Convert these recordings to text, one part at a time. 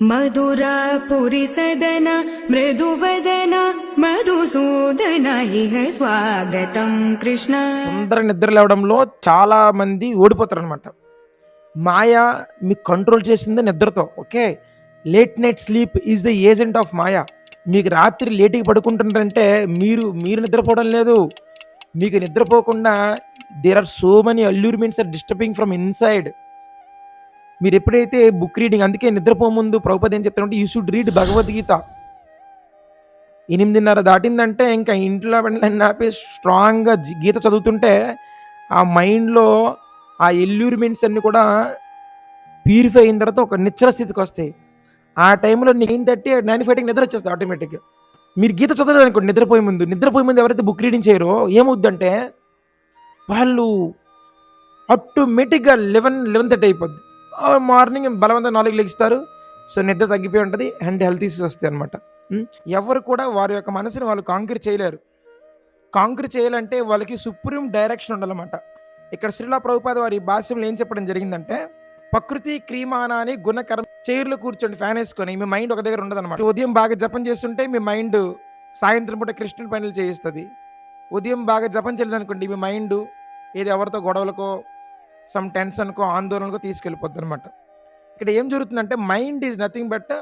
मधुरापुरि सदन मृदुवदन मधुसूदन इह स्वागतं कृष्ण తొందర నిద్ర లేవడంలో చాలా మంది ఓడిపోతారు అనమాట మాయ మీకు కంట్రోల్ చేసింది నిద్రతో okay late night sleep is the agent of మాయ మీకు రాత్రి లేట్గా పడుకుంటుంటారంటే మీరు మీరు నిద్రపోవడం లేదు మీకు నిద్రపోకుండా there are so many allurements are disturbing from inside మీరు ఎప్పుడైతే బుక్ రీడింగ్ అందుకే నిద్రపోముందు ప్రభుపతి ఏం చెప్తారంటే యూ షుడ్ రీడ్ భగవద్గీత ఎనిమిదిన్నర దాటిందంటే ఇంకా ఇంట్లో వెళ్ళని ఆపి స్ట్రాంగ్గా గీత చదువుతుంటే ఆ మైండ్లో ఆ ఎల్యూర్మెంట్స్ అన్నీ కూడా ప్యూరిఫై అయిన తర్వాత ఒక నిచ్చల స్థితికి వస్తాయి. ఆ టైంలో నైన్ థర్టీ నైన్ ఫైవ్కి నిద్ర వచ్చేస్తుంది ఆటోమేటిక్గా మీరు గీత చదవలేదు అనుకోండి నిద్రపోయే ముందు. నిద్రపోయే ముందు ఎవరైతే బుక్ రీడింగ్ చేయరో ఏమవుద్దంటే వాళ్ళు ఆటోమేటిక్గా లెవెన్ లెవెన్ థర్టీ అయిపోద్ది. మార్నింగ్ బలవంతం నాలుగు లెగిస్తారు. సో నిద్ర తగ్గిపోయి ఉంటుంది. అండ్ హెల్త్ ఇష్యూస్ వస్తాయి అనమాట ఎవరు కూడా వారి యొక్క మనసుని వాళ్ళు కాంక్రీట్ చేయలేరు. కాంక్రీట్ చేయాలంటే వాళ్ళకి సుప్రీం డైరెక్షన్ ఉండాలన్నమాట. ఇక్కడ శ్రీలా ప్రభుపాద వారి భాష్యంలో ఏం చెప్పడం జరిగిందంటే ప్రకృతి క్రీమానాని గుణకరం చైర్లో కూర్చొని ఫ్యాన్ వేసుకొని మీ మైండ్ ఒక దగ్గర ఉండదు అనమాట ఉదయం బాగా జపం చేస్తుంటే మీ మైండ్ సాయంత్రం పూట కృష్ణుడి పనులు చేయిస్తుంది. ఉదయం బాగా జపం చేయలేదనుకోండి మీ మైండ్ ఏది ఎవరితో గొడవలకో సమ్ టెన్షన్కో ఆందోళనకో తీసుకెళ్ళిపోద్ది అనమాట ఇక్కడ ఏం జరుగుతుందంటే మైండ్ ఈజ్ నథింగ్ బట్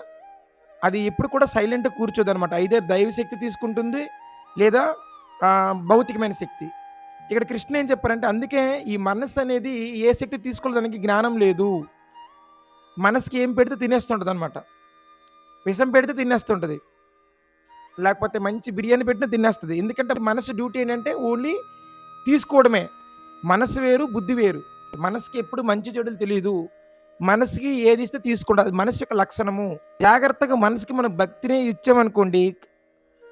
అది ఎప్పుడు కూడా సైలెంట్ కూర్చోదు అనమాట అయితే దైవశక్తి తీసుకుంటుంది లేదా భౌతికమైన శక్తి. ఇక్కడ కృష్ణ ఏం చెప్పారంటే అందుకే ఈ మనస్సు అనేది ఏ శక్తి తీసుకోవడానికి జ్ఞానం లేదు. మనసుకి ఏం పెడితే తినేస్తుంటుంది అనమాట విషం పెడితే తినేస్తుంటుంది. లేకపోతే మంచి బిర్యానీ పెట్టినా తినేస్తుంది. ఎందుకంటే మనసు డ్యూటీ ఏంటంటే ఓన్లీ తీసుకోవడమే. మనసు వేరు బుద్ధి వేరు. మనసుకి ఎప్పుడు మంచి చెడులు తెలియదు మనసుకి ఏది ఇస్తే తీసుకుంటుంది మనసు యొక్క లక్షణము. జాగ్రత్తగా మనసుకి మనం భక్తిని ఇచ్చామనుకోండి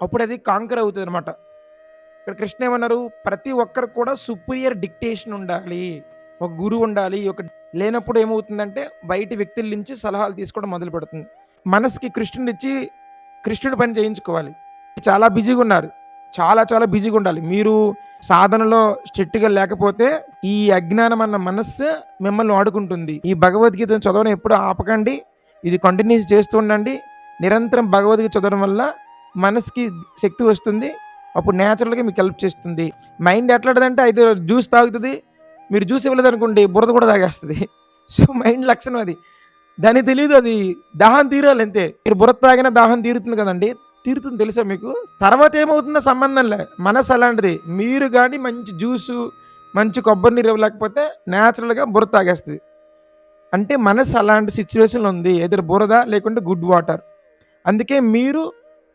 అప్పుడు అది కాంకర్ అవుతుంది అనమాట ఇక్కడ కృష్ణ ఏమన్నారు? ప్రతి ఒక్కరికి కూడా సుపీరియర్ డిక్టేషన్ ఉండాలి. ఒక గురువు ఉండాలి ఒక లేనప్పుడు ఏమవుతుందంటే బయట వ్యక్తుల నుంచి సలహాలు తీసుకోవడం మొదలు పెడుతుంది. మనసుకి కృష్ణుని ఇచ్చి కృష్ణుడి పని చేయించుకోవాలి. చాలా బిజీగా ఉన్నారు. చాలా చాలా బిజీగా ఉండాలి. మీరు సాధనలో స్ట్రిక్ట్గా లేకపోతే ఈ అజ్ఞానం అన్న మనస్సు మిమ్మల్ని వాడుకుంటుంది. ఈ భగవద్గీతను చదవడం ఎప్పుడు ఆపకండి. ఇది కంటిన్యూస్ చేస్తూ ఉండండి. నిరంతరం భగవద్గీత చదవడం వల్ల మనసుకి శక్తి వస్తుంది. అప్పుడు న్యాచురల్గా మీకు హెల్ప్ చేస్తుంది. మైండ్ ఎట్లాంటిదంటే అయితే జ్యూస్ తాగుతుంది. మీరు జ్యూస్ ఇవ్వలేదు అనుకోండి బురద కూడా తాగేస్తుంది. సో మైండ్ లక్షణం అది. దానికి తెలియదు అది. దాహం తీరాలి అంతే. మీరు బురద తాగిన దాహం తీరుతుంది కదండి. తీరుతుంది తెలుసా మీకు? తర్వాత ఏమవుతుందో సంబంధం లే. మనసు అలాంటిది. మీరు కానీ మంచి జ్యూసు మంచి కొబ్బరి నీరు ఇవ్వలేకపోతే న్యాచురల్గా బురద తాగేస్తుంది. అంటే మనసు అలాంటి సిచ్యువేషన్లో ఉంది. ఎదురు బురద లేకుంటే గుడ్ వాటర్ అందుకే మీరు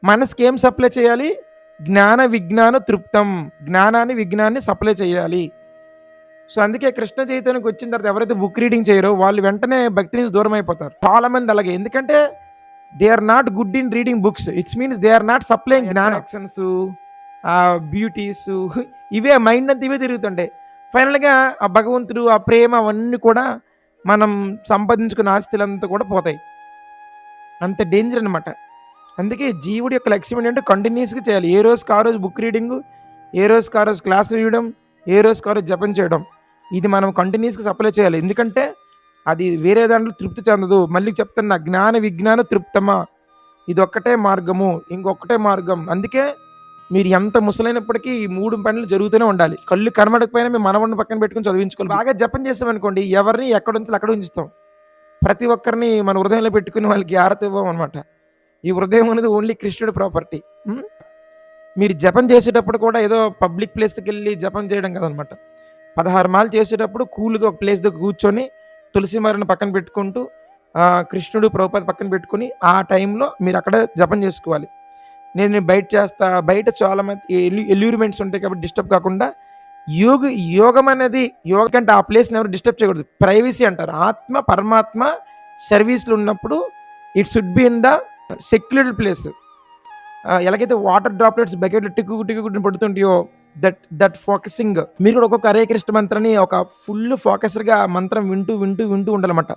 మనసుకి ఏం సప్లై చేయాలి? జ్ఞాన విజ్ఞాన తృప్తం. జ్ఞానాన్ని విజ్ఞానాన్ని సప్లై చేయాలి. సో అందుకే కృష్ణ చైతన్యకి వచ్చిన తర్వాత ఎవరైతే బుక్ రీడింగ్ చేయరో వాళ్ళు వెంటనే భక్తి నుంచి దూరం అయిపోతారు. చాలామంది అలాగే. ఎందుకంటే they are not good in reading books it's means they are not supplying జ్ఞాన యాక్షన్స్ ఆ బ్యూటీస్ ఇవే మైండ్ అంతా ఇవే తిరుగుతుంటాయి. ఫైనల్గా ఆ భగవంతుడు ఆ ప్రేమ అవన్నీ కూడా మనం సంపాదించుకున్న ఆస్తులంతా కూడా పోతాయి. అంత డేంజర్ అనమాట అందుకే జీవుడి యొక్క లక్ష్యం ఏంటంటే కంటిన్యూస్గా చేయాలి. ఏ రోజుకి ఆ రోజు బుక్ రీడింగ్ ఏ రోజుకి ఆ రోజు క్లాసులు ఇవ్వడం ఏ రోజుకి ఆ రోజు జపం చేయడం. ఇది మనం కంటిన్యూస్గా సప్లై చేయాలి. ఎందుకంటే అది వేరే దాంట్లో తృప్తి చెందదు. మళ్ళీ చెప్తున్నా జ్ఞాన విజ్ఞాన తృప్తమా? ఇదొక్కటే మార్గము ఇంకొకటే మార్గం. అందుకే మీరు ఎంత ముసలైనప్పటికీ ఈ మూడు పనులు జరుగుతూనే ఉండాలి. కళ్ళు కనబడకపోయినా మీ మనవడిని పక్కన పెట్టుకుని చదివించుకోవాలి బాగా జపం చేస్తామనుకోండి ఎవరిని ఎక్కడ ఉంచాలి అక్కడ ఉంచుతాం. ప్రతి ఒక్కరిని మన హృదయంలో పెట్టుకుని వాళ్ళకి ఆరతి ఇవ్వం అనమాట ఈ హృదయం అనేది ఓన్లీ కృష్ణుడి ప్రాపర్టీ మీరు జపం చేసేటప్పుడు కూడా ఏదో పబ్లిక్ ప్లేస్కి వెళ్ళి జపం చేయడం కదనమాట పదహారు మాలు చేసేటప్పుడు కూల్గా ఒక ప్లేస్ దగ్గర కూర్చొని తులసిమారిని పక్కన పెట్టుకుంటూ కృష్ణుడు ప్రభుపతి పక్కన పెట్టుకుని ఆ టైంలో మీరు అక్కడ జపం చేసుకోవాలి. నేను బయట చేస్తా బయట చాలా మంది ఎల్యూరిమెంట్స్ ఉంటాయి కాబట్టి డిస్టర్బ్ కాకుండా యోగ యోగం అనేది యోగ అంటే ఆ ప్లేస్ని ఎవరు డిస్టర్బ్ చేయకూడదు. ప్రైవసీ అంటారు. ఆత్మ పరమాత్మ సర్వీస్లు ఉన్నప్పుడు it should be in the secluded place. ఎలాగైతే వాటర్ డ్రాప్లెట్స్ బకెట్లు టిక్కు టిక్కు పడుతుంటాయో దట్ దట్ ఫోకసింగ్ మీరు కూడా ఒక్కొక్క హరే కృష్ణ మంత్రాన్ని ఒక ఫుల్ ఫోకస్డ్గా మంత్రం వింటూ వింటూ వింటూ ఉండాలన్నమాట.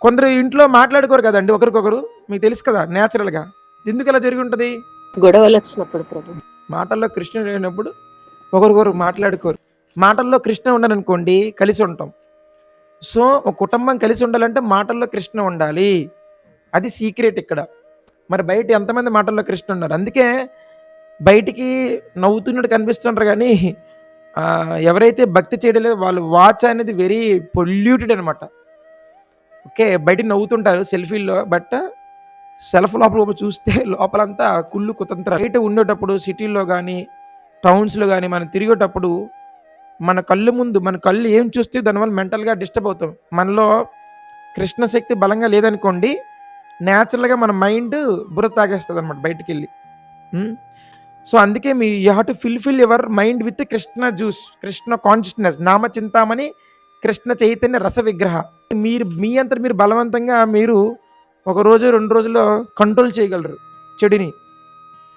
కొందరు ఇంట్లో మాట్లాడుకోరు కదండి ఒకరికొకరు. మీకు తెలుసు కదా న్యాచురల్గా ఎందుకు అలా జరిగి ఉంటుంది? గొడవలు వచ్చినప్పుడు ప్రభు. మాటల్లో కృష్ణుడు లేనప్పుడు ఒకరికొకరు మాట్లాడుకోరు. మాటల్లో కృష్ణ ఉండననుకోండి కలిసి ఉంటాం. సో ఒక కుటుంబం కలిసి ఉండాలంటే మాటల్లో కృష్ణ ఉండాలి. అది సీక్రెట్ ఇక్కడ. మరి బయట ఎంతమంది మాటల్లో కృష్ణ ఉన్నారు? అందుకే బయటికి నవ్వుతున్నట్టు కనిపిస్తుంటారు కానీ ఎవరైతే భక్తి చేయడం లేదో వాళ్ళు వాచ్ అనేది వెరీ పొల్యూటెడ్ అనమాట ఓకే బయటికి నవ్వుతుంటారు సెల్ఫీల్లో బట్ సెల్ఫ్ లోపల చూస్తే లోపలంతా కుళ్ళు కుతంత్ర బయట ఉండేటప్పుడు సిటీల్లో కానీ టౌన్స్లో కానీ మనం తిరిగేటప్పుడు మన కళ్ళు ముందు మన కళ్ళు ఏం చూస్తే దానివల్ల మెంటల్గా డిస్టర్బ్ అవుతాం. మనలో కృష్ణ శక్తి బలంగా లేదనుకోండి న్యాచురల్గా మన మైండ్ బుర్ర తాగేస్తుంది అనమాట బయటికి వెళ్ళి సో అందుకే మీ you have to fulfil your mind with Krishna juice Krishna consciousness నామ చింతామణి కృష్ణ చైతన్య రస విగ్రహ. మీరు మీ అంతా మీరు బలవంతంగా మీరు ఒక రోజు రెండు రోజుల్లో కంట్రోల్ చేయగలరు చెడుని.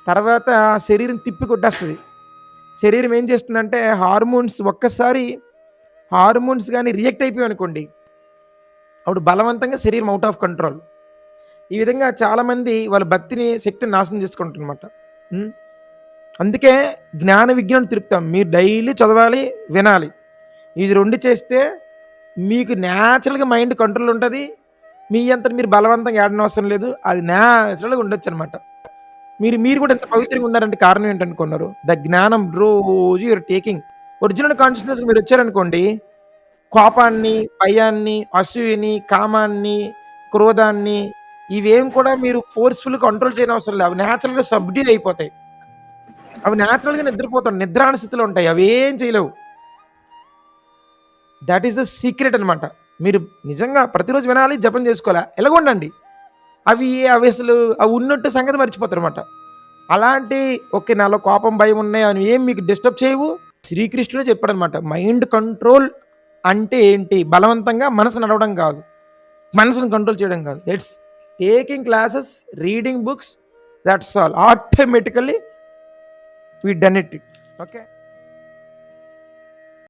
తర్వాత శరీరం తిప్పి కొట్టేస్తుంది. శరీరం ఏం చేస్తుందంటే హార్మోన్స్ ఒక్కసారి హార్మోన్స్ కానీ రియాక్ట్ అయిపోయాయి అనుకోండి అప్పుడు బలవంతంగా శరీరం అవుట్ ఆఫ్ కంట్రోల్ ఈ విధంగా చాలామంది వాళ్ళ భక్తిని శక్తిని నాశనం చేసుకుంటారనమాట అందుకే జ్ఞాన విజ్ఞానం తిరుపుతాం. మీరు డైలీ చదవాలి వినాలి. ఇది రెండు చేస్తే మీకు న్యాచురల్గా మైండ్ కంట్రోల్ ఉంటుంది. మీ అంతా మీరు బలవంతంగా ఆడనవసరం లేదు. అది న్యాచురల్గా ఉండొచ్చు అనమాట మీరు మీరు కూడా ఎంత పవిత్రంగా ఉన్నారంటే కారణం ఏంటనుకున్నారు ద జ్ఞానం రోజు యూర్ టేకింగ్. ఒరిజినల్ కాన్షియస్నెస్కి మీరు వచ్చారనుకోండి కోపాన్ని భయాన్ని అసూయని కామాన్ని క్రోధాన్ని ఇవేం కూడా మీరు ఫోర్స్ఫుల్ కంట్రోల్ చేయని అవసరం లేదు. అవి న్యాచురల్గా సబ్డ్యూ అయిపోతాయి. అవి న్యాచురల్గా నిద్రపోతాడు నిద్రాణ స్థితిలో ఉంటాయి. అవి ఏం చేయలేవు. దట్ ఈస్ ద సీక్రెట్ అనమాట మీరు నిజంగా ప్రతిరోజు వినాలి జపం చేసుకోవాలా? ఎలాగుండండి? అవి అవి అసలు అవి ఉన్నట్టు సంగతి మర్చిపోతారు అనమాట అలాంటి ఓకే నాలో కోపం భయం ఉన్నాయి అని ఏం మీకు డిస్టర్బ్ చేయవు. శ్రీకృష్ణుడే చెప్పాడనమాట మైండ్ కంట్రోల్ అంటే ఏంటి? బలవంతంగా మనసు నడవడం కాదు. మనసును కంట్రోల్ చేయడం కాదు. It's taking classes reading books that's all automatically we done it okay